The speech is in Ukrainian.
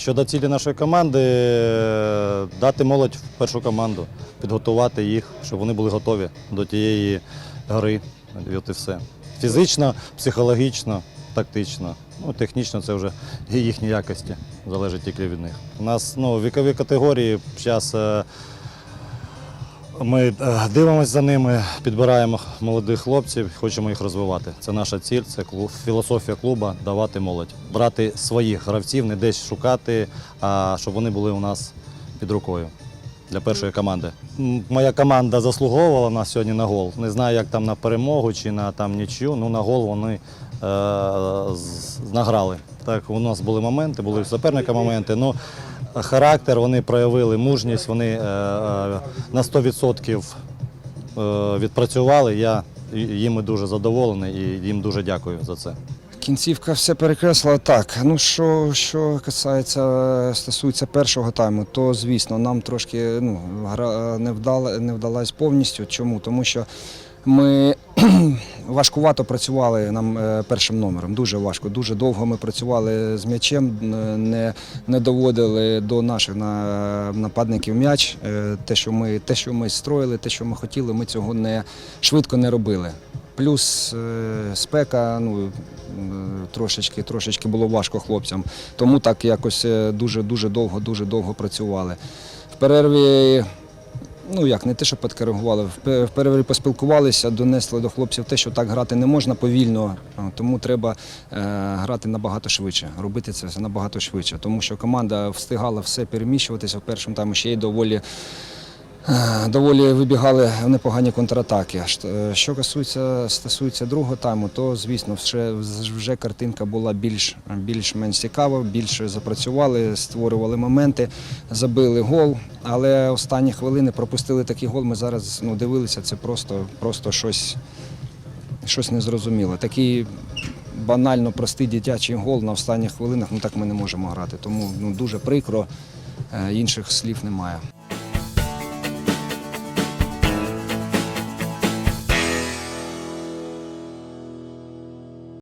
Щодо цілі нашої команди, е, дати молодь в першу команду, підготувати їх, щоб вони були готові до тієї гри. От і все. Фізично, психологічно, тактично. Ну, технічно це вже їхні якості, залежить тільки від них. У нас ну, вікові категорії зараз. Ми е, дивимося за ними, підбираємо молодих хлопців, хочемо їх розвивати. Це наша ціль, це клуб, філософія клубу давати молодь, брати своїх гравців, не десь шукати, а щоб вони були у нас під рукою для першої команди. Моя команда заслуговувала на сьогодні на гол. Не знаю, як там на перемогу чи на там нічю. Ну на гол вони е, награли. Так, у нас були моменти, були суперника моменти. Ну, характер вони проявили, мужність, вони е, е, на 100% е, відпрацювали. Я їм дуже задоволений і їм дуже дякую за це. Кінцівка все перекреслила так. Ну що, що касається, стосується першого тайму, то звісно, нам трошки ну, гра не вдала, не вдалась повністю. Чому? Тому що ми важкувато працювали нам е, першим номером. Дуже важко. Дуже довго ми працювали з м'ячем, е, не, не доводили до наших на- нападників м'яч. Е, Те, що ми, те, що ми строїли, те, що ми хотіли, ми цього не швидко не робили. Плюс е, спека, ну е, трошечки, трошечки було важко хлопцям. Тому так якось е, дуже дуже довго, дуже довго працювали. В перерві, ну як не те, що підкоригували, в перерві поспілкувалися, донесли до хлопців те, що так грати не можна повільно, тому треба е, грати набагато швидше, робити це набагато швидше. Тому що команда встигала все переміщуватися в першому таймі ще й доволі. Е, Доволі вибігали в непогані контратаки. Е, Що стосується, стосується другого тайму, то звісно, вже, вже картинка була більш, більш-менш цікава, більше запрацювали, створювали моменти, забили гол. Але останні хвилини пропустили такий гол. Ми зараз ну, дивилися, це просто, просто щось, щось незрозуміле. Такий банально простий дитячий гол на останніх хвилинах, ну так ми не можемо грати. Тому ну, дуже прикро, е, інших слів немає.